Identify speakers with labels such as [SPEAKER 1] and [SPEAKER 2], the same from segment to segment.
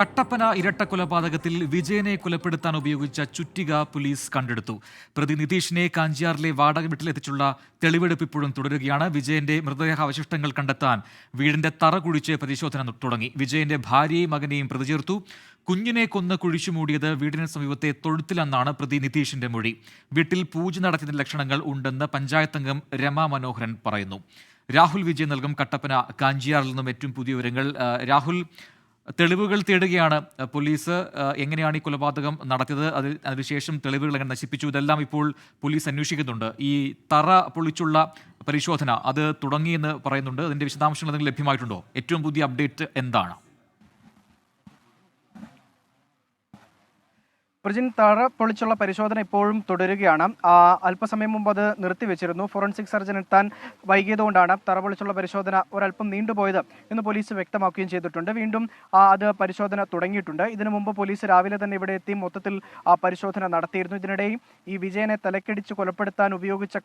[SPEAKER 1] കട്ടപ്പന ഇരട്ടക്കൊലപാതകത്തിൽ വിജയനെ കൊലപ്പെടുത്താൻ ഉപയോഗിച്ച ചുറ്റിക പോലീസ് കണ്ടെടുത്തു. പ്രതി നിതീഷിനെ കാഞ്ചിയാറിലെ വാടക വീട്ടിലെത്തിച്ചുള്ള തെളിവെടുപ്പ് ഇപ്പോഴും തുടരുകയാണ്. വിജയന്റെ മൃതദേഹ അവശിഷ്ടങ്ങൾ കണ്ടെത്താൻ വീടിന്റെ തറ കുഴിച്ച് പരിശോധന തുടങ്ങി. വിജയന്റെ ഭാര്യയും മകനെയും പ്രതി ചേർത്തു കുഞ്ഞിനെ കൊന്ന് കുഴിച്ചു മൂടിയത് വീടിന് സമീപത്തെ തൊഴുത്തിലെന്നാണ് പ്രതി നിതീഷിന്റെ മൊഴി. വീട്ടിൽ പൂജ നടത്തിയതിന്റെ ലക്ഷണങ്ങൾ ഉണ്ടെന്ന് പഞ്ചായത്ത് അംഗം രമാ മനോഹരൻ പറയുന്നു. രാഹുൽ വിജയൻ നൽകും കട്ടപ്പന കാഞ്ചിയാറിൽ നിന്നും ഏറ്റവും പുതിയ വിവരങ്ങൾ. രാഹുൽ തെളിവുകൾ തേടുകയാണ് പോലീസ്. എങ്ങനെയാണ് ഈ കൊലപാതകം നടത്തിയത്? അതിൽ അതിനുശേഷം തെളിവുകൾ എങ്ങനെ നശിപ്പിച്ചു? ഇതെല്ലാം ഇപ്പോൾ പോലീസ് അന്വേഷിക്കുന്നുണ്ട്. ഈ തറ പൊളിച്ചുള്ള പരിശോധന അത് തുടങ്ങിയെന്ന് പറയുന്നുണ്ട്. അതിന്റെ വിശദാംശങ്ങൾ എന്തെങ്കിലും ലഭ്യമായിട്ടുണ്ടോ? ഏറ്റവും പുതിയ അപ്ഡേറ്റ് എന്താണ്?
[SPEAKER 2] പ്രജിൻ തറ പൊളിച്ചുള്ള പരിശോധന ഇപ്പോഴും തുടരുകയാണ്. അല്പസമയം മുമ്പ് അത് നിർത്തിവെച്ചിരുന്നു. ഫോറൻസിക് സർജൻ എത്താൻ വൈകിയതുകൊണ്ടാണ് തറ പൊളിച്ചുള്ള പരിശോധന ഒരല്പം നീണ്ടുപോയത് എന്ന് പോലീസ് വ്യക്തമാക്കുകയും ചെയ്തിട്ടുണ്ട്. വീണ്ടും അത് പരിശോധന തുടങ്ങിയിട്ടുണ്ട്. ഇതിനു മുമ്പ് പോലീസ് രാവിലെ തന്നെ ഇവിടെ എത്തി മൊത്തത്തിൽ ആ പരിശോധന നടത്തിയിരുന്നു. ഇതിനിടെ ഈ വിജയനെ തലക്കടിച്ച് കൊലപ്പെടുത്താൻ ഉപയോഗിച്ച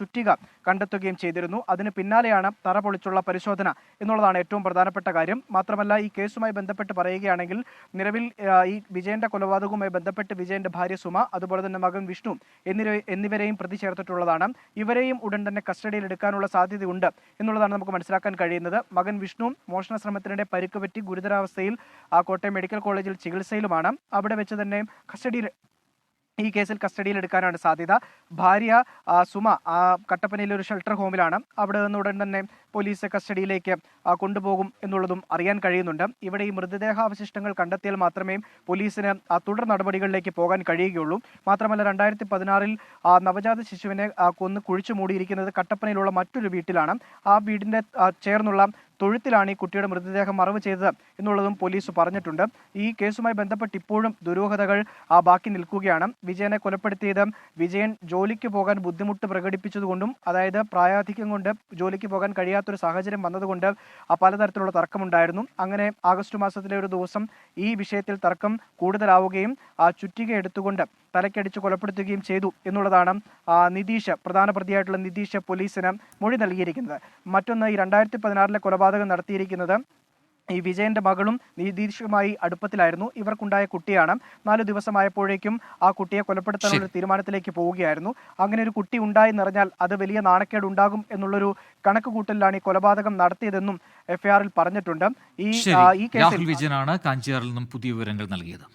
[SPEAKER 2] ചുറ്റിക കണ്ടെത്തുകയും ചെയ്തിരുന്നു. അതിന് പിന്നാലെയാണ് തറ പൊളിച്ചുള്ള പരിശോധന എന്നുള്ളതാണ് ഏറ്റവും പ്രധാനപ്പെട്ട കാര്യം. മാത്രമല്ല ഈ കേസുമായി ബന്ധപ്പെട്ട് പറയുകയാണെങ്കിൽ നിലവിൽ ഈ വിജയന്റെ കൊലപാതകവുമായി ബന്ധപ്പെട്ട് വിജയന്റെ ഭാര്യ സുമ അതുപോലെ തന്നെ മകൻ വിഷ്ണു എന്നിവരെ എന്നിവരെയും പ്രതി ചേർത്തിട്ടുള്ളതാണ്. ഇവരെയും ഉടൻ തന്നെ കസ്റ്റഡിയിൽ എടുക്കാനുള്ള സാധ്യതയുണ്ട് എന്നുള്ളതാണ് നമുക്ക് മനസ്സിലാക്കാൻ കഴിയുന്നത്. മകൻ വിഷ്ണു മോഷണ ശ്രമത്തിനിടെ പരിക്ക് പറ്റി ഗുരുതരാവസ്ഥയിൽ ആ കോട്ടയം മെഡിക്കൽ കോളേജിൽ ചികിത്സയിലുമാണ്. അവിടെ വെച്ച് തന്നെ കസ്റ്റഡിയിൽ ഈ കേസിൽ കസ്റ്റഡിയിൽ എടുക്കാനാണ് സാധ്യത. ഭാര്യ സുമ കട്ടപ്പനയിലെ ഒരു ഷെൽട്ടർ ഹോമിലാണ്. അവിടെ നിന്ന് ഉടൻ തന്നെ പോലീസ് കസ്റ്റഡിയിലേക്ക് കൊണ്ടുപോകും എന്നുള്ളതും അറിയാൻ കഴിയുന്നുണ്ട്. ഇവിടെ ഈ മൃതദേഹാവശിഷ്ടങ്ങൾ കണ്ടെത്തിയാൽ മാത്രമേ പോലീസിന് തുടർ നടപടികളിലേക്ക് പോകാൻ കഴിയുകയുള്ളൂ. മാത്രമല്ല രണ്ടായിരത്തി പതിനാറിൽ നവജാത ശിശുവിനെ കൊന്ന് കുഴിച്ചു മൂടിയിരിക്കുന്നത് കട്ടപ്പനയിലുള്ള മറ്റൊരു വീട്ടിലാണ്. ആ വീടിന്റെ ചേർന്നുള്ള തൊഴുത്തിലാണ് ഈ കുട്ടിയുടെ മൃതദേഹം മറവ് ചെയ്തത് എന്നുള്ളതും പോലീസ് പറഞ്ഞിട്ടുണ്ട്. ഈ കേസുമായി ബന്ധപ്പെട്ട് ഇപ്പോഴും ദുരൂഹതകൾ ആ ബാക്കി നിൽക്കുകയാണ്. വിജയനെ കൊലപ്പെടുത്തിയത് വിജയൻ ജോലിക്ക് പോകാൻ ബുദ്ധിമുട്ട് പ്രകടിപ്പിച്ചതുകൊണ്ടും അതായത് പ്രായാധിക്യം കൊണ്ട് ജോലിക്ക് പോകാൻ കഴിയാത്തൊരു സാഹചര്യം വന്നതുകൊണ്ട് പലതരത്തിലുള്ള തർക്കമുണ്ടായിരുന്നു. അങ്ങനെ ആഗസ്റ്റ് മാസത്തിലെ ഒരു ദിവസം ഈ വിഷയത്തിൽ തർക്കം കൂടുതലാവുകയും ആ ചുറ്റിക എടുത്തുകൊണ്ട് തലക്കടിച്ച് കൊലപ്പെടുത്തുകയും ചെയ്തു എന്നുള്ളതാണ് നിതീഷ് പ്രധാന പ്രതിയായിട്ടുള്ള നിതീഷ് പോലീസിന് മൊഴി നൽകിയിരിക്കുന്നത്. മറ്റൊന്ന് ഈ രണ്ടായിരത്തി പതിനാറിലെ കൊലപാതകം നടത്തിയിരിക്കുന്നത് ഈ വിജയന്റെ മകളും നിതീഷുമായി അടുപ്പത്തിലായിരുന്നു. ഇവർക്കുണ്ടായ കുട്ടിയാണ്. നാല് ദിവസമായപ്പോഴേക്കും ആ കുട്ടിയെ കൊലപ്പെടുത്താനുള്ള തീരുമാനത്തിലേക്ക് പോവുകയായിരുന്നു. അങ്ങനെ ഒരു കുട്ടി ഉണ്ടായി നിറഞ്ഞാൽ അത് വലിയ നാണക്കേട് ഉണ്ടാകും എന്നുള്ളൊരു കണക്ക് കൂട്ടലിലാണ് ഈ കൊലപാതകം നടത്തിയതെന്നും എഫ്ഐആറിൽ പറഞ്ഞിട്ടുണ്ട്. ഈ ഈ കേസിൽ
[SPEAKER 1] വിജയനാണ് കാഞ്ചിയാറിൽ നിന്നും പുതിയ വിവരങ്ങൾ നൽകിയത്.